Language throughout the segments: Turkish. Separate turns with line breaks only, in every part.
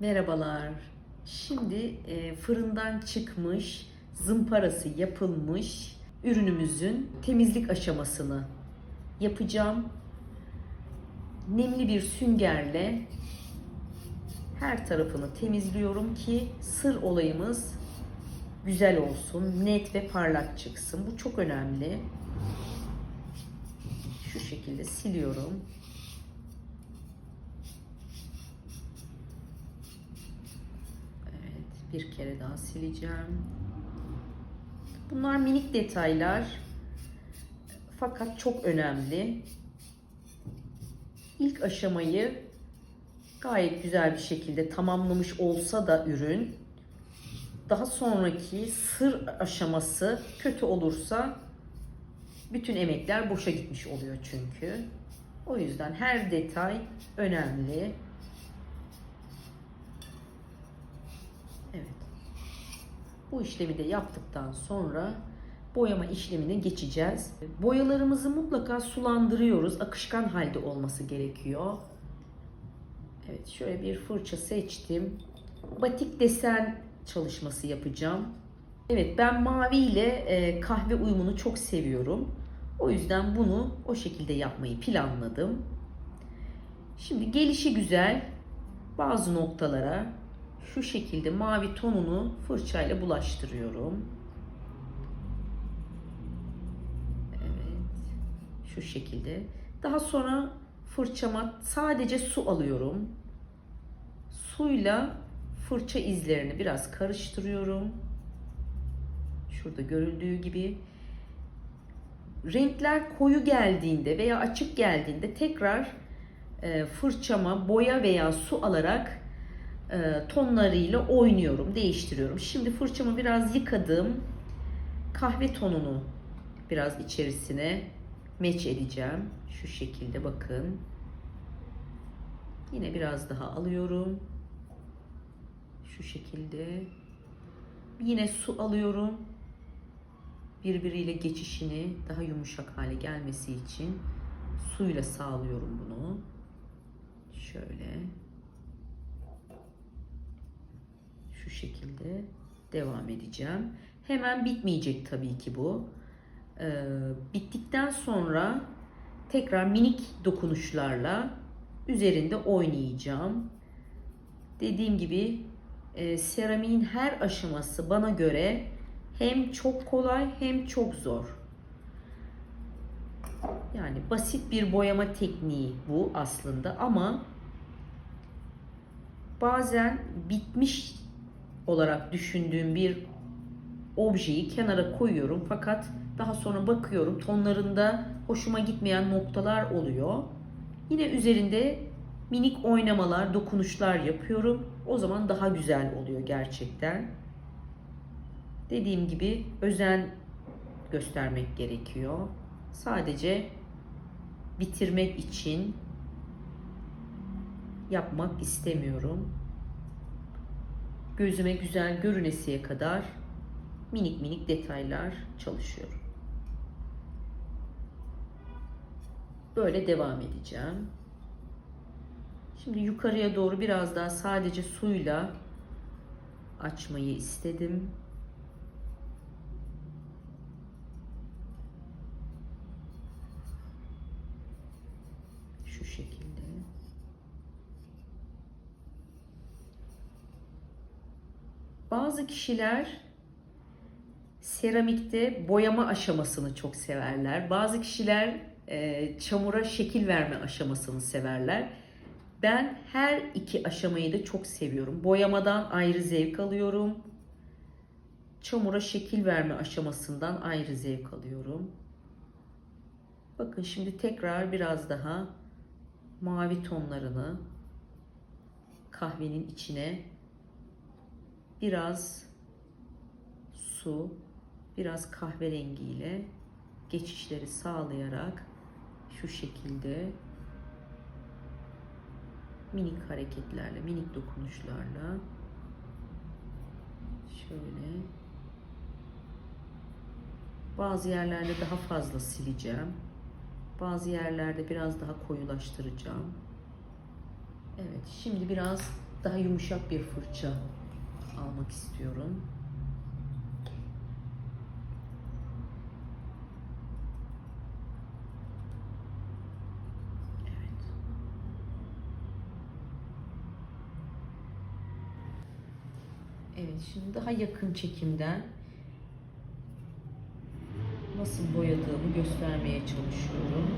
Merhabalar. Şimdi e, fırından çıkmış, zımparası yapılmış ürünümüzün temizlik aşamasını yapacağım. Nemli bir süngerle her tarafını temizliyorum ki sır olayımız güzel olsun, net ve parlak çıksın. Bu çok önemli. Şu şekilde siliyorum. Evet, bir kere daha sileceğim. Bunlar minik detaylar. Fakat çok önemli. İlk aşamayı gayet güzel bir şekilde tamamlamış olsa da ürün daha sonraki sır aşaması kötü olursa bütün emekler boşa gitmiş oluyor çünkü. O yüzden her detay önemli. Bu işlemi de yaptıktan sonra boyama işlemine geçeceğiz. Boyalarımızı mutlaka sulandırıyoruz. Akışkan halde olması gerekiyor. Evet şöyle bir fırça seçtim. Batik desen çalışması yapacağım. Evet ben mavi ile e, kahve uyumunu çok seviyorum. O yüzden bunu o şekilde yapmayı planladım. Şimdi gelişi güzel bazı noktalara şu şekilde mavi tonunu fırçayla bulaştırıyorum. Evet. Şu şekilde. Daha sonra fırçama sadece su alıyorum. Suyla fırça izlerini biraz karıştırıyorum. Şurada görüldüğü gibi. Renkler koyu geldiğinde veya açık geldiğinde tekrar e, fırçama boya veya su alarak e, tonlarıyla oynuyorum, değiştiriyorum. Şimdi fırçamı biraz yıkadım. Kahve tonunu biraz içerisine meç edeceğim. Şu şekilde bakın. Yine biraz daha alıyorum. Şu şekilde. Yine su alıyorum. Birbiriyle geçişini daha yumuşak hale gelmesi için suyla sağlıyorum bunu. Şöyle. Şu şekilde devam edeceğim. Hemen bitmeyecek tabii ki bu. Ee, bittikten sonra tekrar minik dokunuşlarla üzerinde oynayacağım. Dediğim gibi e, seramiğin her aşaması bana göre hem çok kolay hem çok zor. Yani basit bir boyama tekniği bu aslında ama bazen bitmiş olarak düşündüğüm bir objeyi kenara koyuyorum fakat daha sonra bakıyorum tonlarında hoşuma gitmeyen noktalar oluyor. Yine üzerinde minik oynamalar, dokunuşlar yapıyorum. O zaman daha güzel oluyor gerçekten. Dediğim gibi özen göstermek gerekiyor. Sadece bitirmek için yapmak istemiyorum. Gözüme güzel görünesiye kadar minik minik detaylar çalışıyorum. Böyle devam edeceğim. Şimdi yukarıya doğru biraz daha sadece suyla açmayı istedim. Şu şekilde. Bazı kişiler seramikte boyama aşamasını çok severler. Bazı kişiler e, çamura şekil verme aşamasını severler. Ben her iki aşamayı da çok seviyorum. Boyamadan ayrı zevk alıyorum. Çamura şekil verme aşamasından ayrı zevk alıyorum. Bakın şimdi tekrar biraz daha mavi tonlarını kahvenin içine biraz su, biraz kahverengiyle geçişleri sağlayarak şu şekilde minik hareketlerle, minik dokunuşlarla şöyle bazı yerlerde daha fazla sileceğim. Bazı yerlerde biraz daha koyulaştıracağım. Evet, şimdi biraz daha yumuşak bir fırça almak istiyorum. Evet. Şimdi daha yakın çekimden nasıl boyadığımı göstermeye çalışıyorum.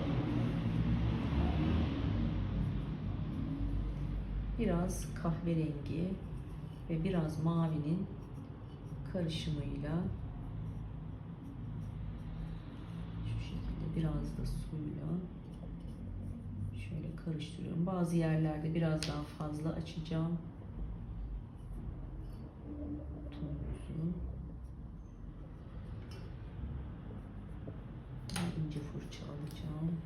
Biraz kahverengi ve biraz mavinin karışımıyla şu şekilde biraz da suyla şöyle karıştırıyorum. Bazı yerlerde biraz daha fazla açacağım. Tonunuzu. İnce fırça alacağım.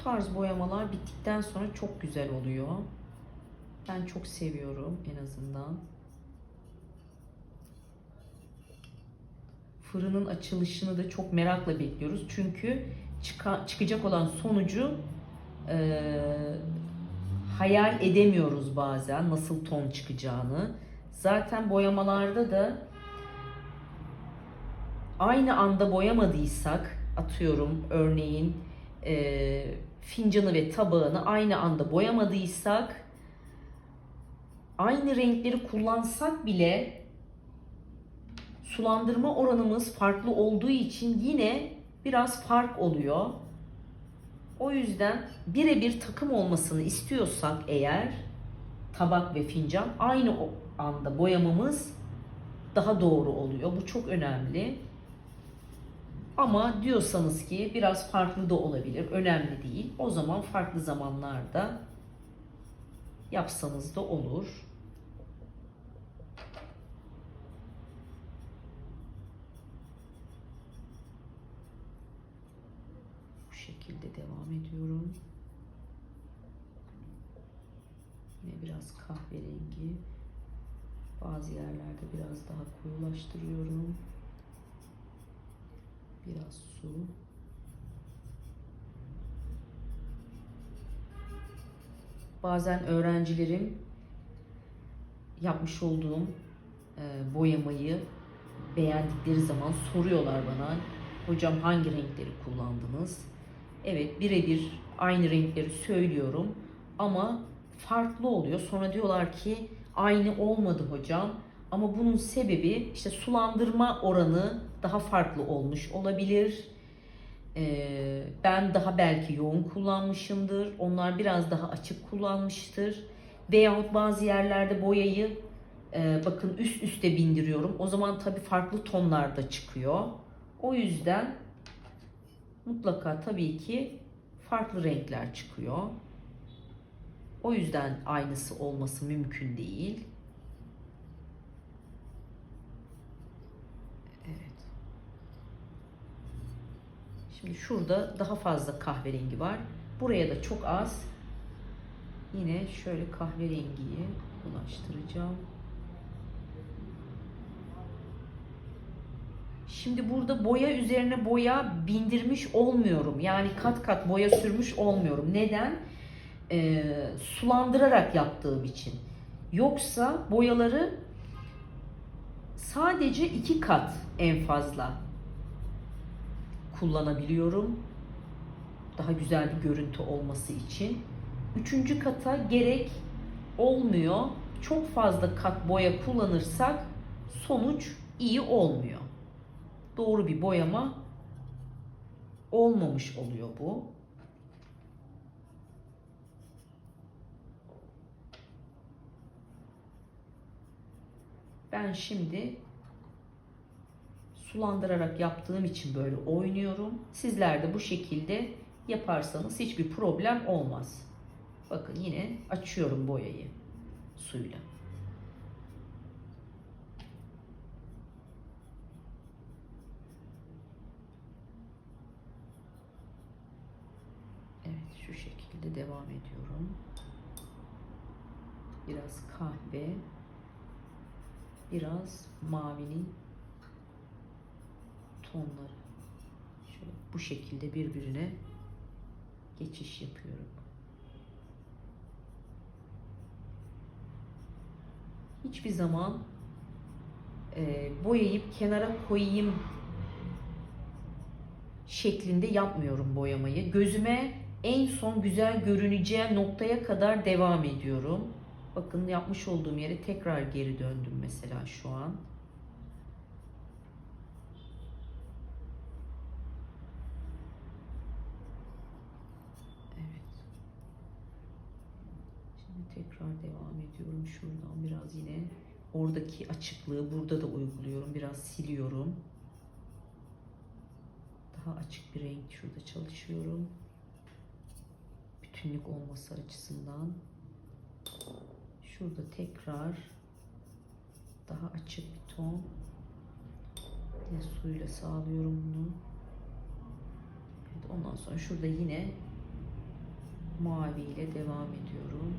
Bu tarz boyamalar bittikten sonra çok güzel oluyor. Ben çok seviyorum en azından. Fırının açılışını da çok merakla bekliyoruz. Çünkü çıka- çıkacak olan sonucu eee, hayal edemiyoruz bazen nasıl ton çıkacağını. Zaten boyamalarda da aynı anda boyamadıysak atıyorum örneğin e, fincanı ve tabağını aynı anda boyamadıysak aynı renkleri kullansak bile sulandırma oranımız farklı olduğu için yine biraz fark oluyor. O yüzden birebir takım olmasını istiyorsak eğer tabak ve fincan aynı anda boyamamız daha doğru oluyor. Bu çok önemli. Ama diyorsanız ki biraz farklı da olabilir, önemli değil. O zaman farklı zamanlarda yapsanız da olur. Bu şekilde devam ediyorum. Yine biraz kahverengi. Bazı yerlerde biraz daha koyulaştırıyorum. Biraz su. Bazen öğrencilerim yapmış olduğum e, boyamayı beğendikleri zaman soruyorlar bana. Hocam hangi renkleri kullandınız? Evet birebir aynı renkleri söylüyorum ama farklı oluyor. Sonra diyorlar ki aynı olmadı hocam. Ama bunun sebebi işte sulandırma oranı daha farklı olmuş olabilir. Ee, ben daha belki yoğun kullanmışımdır. Onlar biraz daha açık kullanmıştır. Veyahut bazı yerlerde boyayı e, bakın üst üste bindiriyorum. O zaman tabii farklı tonlarda çıkıyor. O yüzden mutlaka tabii ki farklı renkler çıkıyor. O yüzden aynısı olması mümkün değil. Evet. Şimdi şurada daha fazla kahverengi var. Buraya da çok az. Yine şöyle kahverengiyi bulaştıracağım. Şimdi burada boya üzerine boya bindirmiş olmuyorum. Yani kat kat boya sürmüş olmuyorum. Neden? Ee, sulandırarak yaptığım için. Yoksa boyaları sadece iki kat en fazla kullanabiliyorum. Daha güzel bir görüntü olması için. Üçüncü kata gerek olmuyor. Çok fazla kat boya kullanırsak sonuç iyi olmuyor. Doğru bir boyama olmamış oluyor bu. Ben şimdi sulandırarak yaptığım için böyle oynuyorum. Sizler de bu şekilde yaparsanız hiçbir problem olmaz. Bakın yine açıyorum boyayı suyla. Evet şu şekilde devam ediyorum. Biraz kahve, biraz mavinin tonları. bu şekilde birbirine geçiş yapıyorum. Hiçbir zaman e, boyayıp kenara koyayım şeklinde yapmıyorum boyamayı. Gözüme en son güzel görüneceği noktaya kadar devam ediyorum. Bakın yapmış olduğum yere tekrar geri döndüm mesela şu an. Evet. Şimdi tekrar ediyorum. Şuradan biraz yine oradaki açıklığı burada da uyguluyorum. Biraz siliyorum. Daha açık bir renk şurada çalışıyorum. Bütünlük olması açısından. Şurada tekrar daha açık bir ton. Yine suyla sağlıyorum bunu. Ondan sonra şurada yine mavi ile devam ediyorum.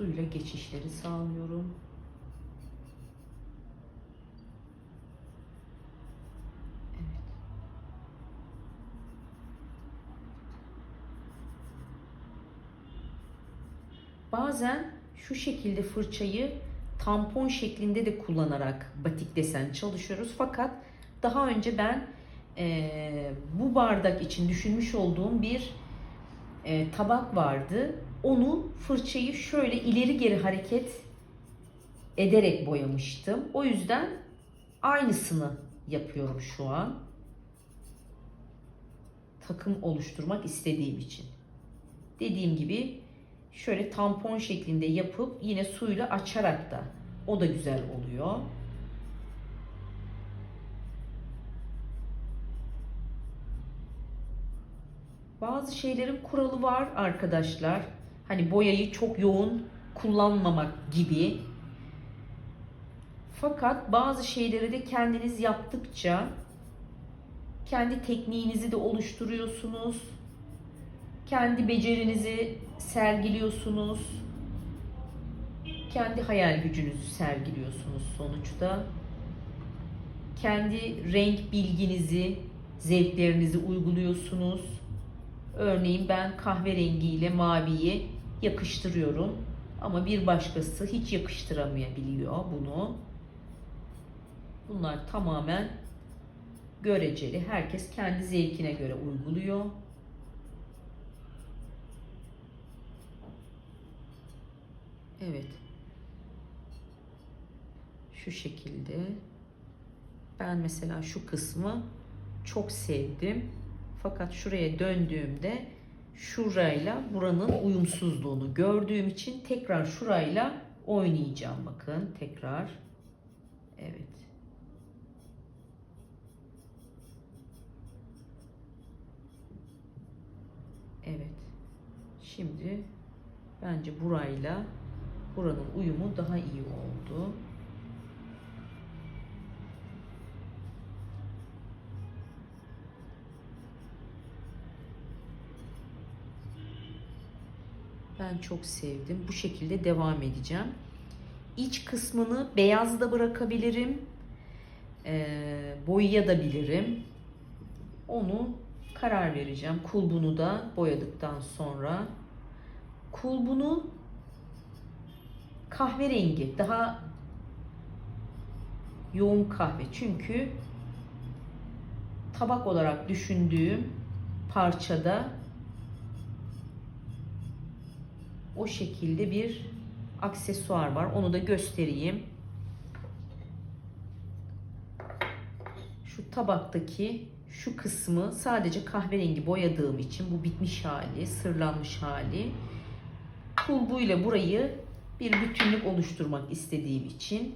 Suyla geçişleri sağlıyorum. Bazen şu şekilde fırçayı tampon şeklinde de kullanarak batik desen çalışıyoruz. Fakat daha önce ben eee, bu bardak için düşünmüş olduğum bir eee, tabak vardı. Onu fırçayı şöyle ileri geri hareket ederek boyamıştım. O yüzden aynısını yapıyorum şu an. Takım oluşturmak istediğim için. Dediğim gibi şöyle tampon şeklinde yapıp yine suyla açarak da o da güzel oluyor. Bazı şeylerin kuralı var arkadaşlar. Hani boyayı çok yoğun kullanmamak gibi. Fakat bazı şeyleri de kendiniz yaptıkça kendi tekniğinizi de oluşturuyorsunuz. Kendi becerinizi sergiliyorsunuz. Kendi hayal gücünüzü sergiliyorsunuz sonuçta. Kendi renk bilginizi, zevklerinizi uyguluyorsunuz. Örneğin ben kahverengi ile maviyi yakıştırıyorum. Ama bir başkası hiç yakıştıramayabiliyor bunu. Bunlar tamamen göreceli. Herkes kendi zevkine göre uyguluyor. Evet. Şu şekilde. Ben mesela şu kısmı çok sevdim. Fakat şuraya döndüğümde şurayla buranın uyumsuzluğunu gördüğüm için tekrar şurayla oynayacağım. Bakın tekrar. Evet. Evet. Şimdi bence burayla buranın uyumu daha iyi oldu. Ben çok sevdim. Bu şekilde devam edeceğim. İç kısmını beyaz da bırakabilirim. Ee, boyayabilirim. Onu karar vereceğim. Kulbunu da boyadıktan sonra. Kulbunu kahverengi, daha yoğun kahve. Çünkü tabak olarak düşündüğüm parçada o şekilde bir aksesuar var. Onu da göstereyim. Şu tabaktaki şu kısmı sadece kahverengi boyadığım için bu bitmiş hali, sırlanmış hali. Kulbuyla burayı bir bütünlük oluşturmak istediğim için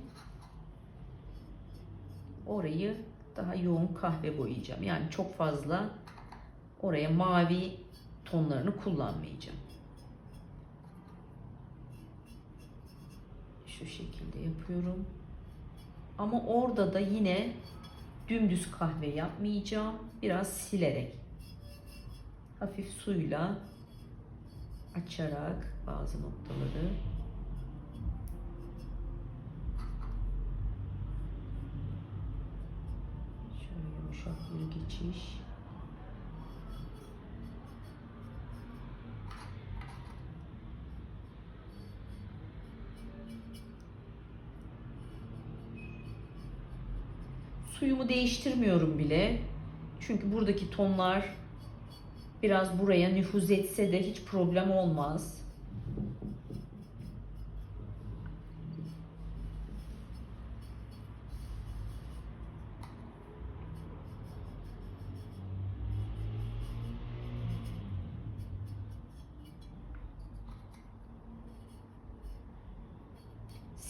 orayı daha yoğun kahve boyayacağım. Yani çok fazla oraya mavi tonlarını kullanmayacağım. şu şekilde yapıyorum. Ama orada da yine dümdüz kahve yapmayacağım. Biraz silerek hafif suyla açarak bazı noktaları şöyle yumuşak bir geçiş Suyumu değiştirmiyorum bile. Çünkü buradaki tonlar biraz buraya nüfuz etse de hiç problem olmaz.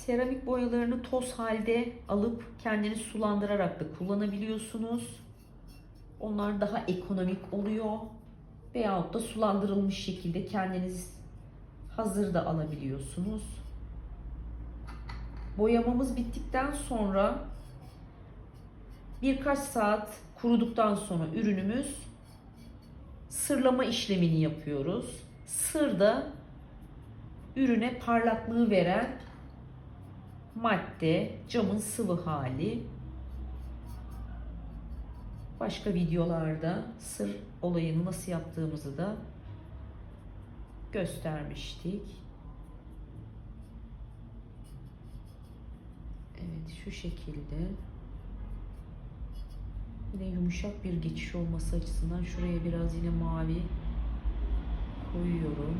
Seramik boyalarını toz halde alıp kendini sulandırarak da kullanabiliyorsunuz. Onlar daha ekonomik oluyor. Veyahut da sulandırılmış şekilde kendiniz hazır da alabiliyorsunuz. Boyamamız bittikten sonra birkaç saat kuruduktan sonra ürünümüz sırlama işlemini yapıyoruz. Sır da ürüne parlaklığı veren madde, camın sıvı hali. Başka videolarda sır olayını nasıl yaptığımızı da göstermiştik. Evet şu şekilde. Yine yumuşak bir geçiş olması açısından şuraya biraz yine mavi koyuyorum.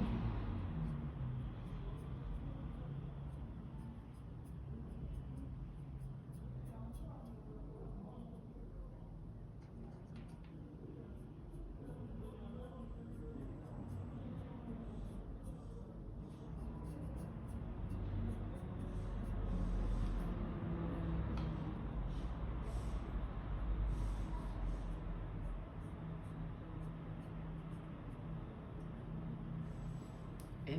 Evet.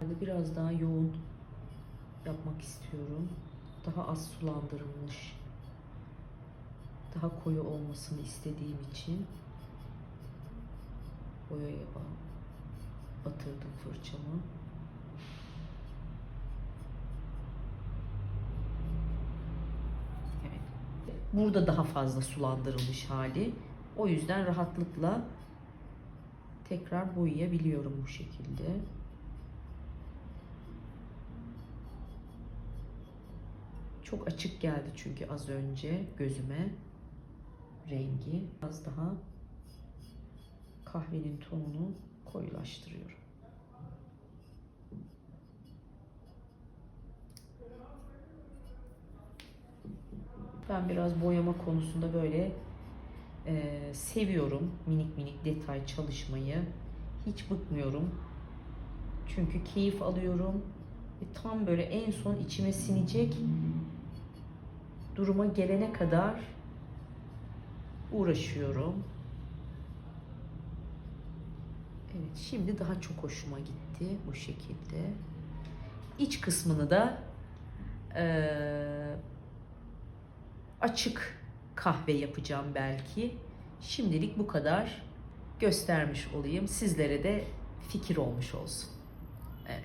Biraz daha yoğun yapmak istiyorum. Daha az sulandırılmış. Daha koyu olmasını istediğim için boyaya ba- batırdım fırçamı. Burada daha fazla sulandırılmış hali. O yüzden rahatlıkla tekrar boyayabiliyorum bu şekilde. Çok açık geldi çünkü az önce gözüme rengi. Az daha kahvenin tonunu koyulaştırıyorum. Ben biraz boyama konusunda böyle e, seviyorum minik minik detay çalışmayı. Hiç bıkmıyorum. Çünkü keyif alıyorum. Ve tam böyle en son içime sinecek duruma gelene kadar uğraşıyorum. Evet, şimdi daha çok hoşuma gitti bu şekilde. İç kısmını da eee, açık kahve yapacağım belki. Şimdilik bu kadar göstermiş olayım. Sizlere de fikir olmuş olsun. Evet.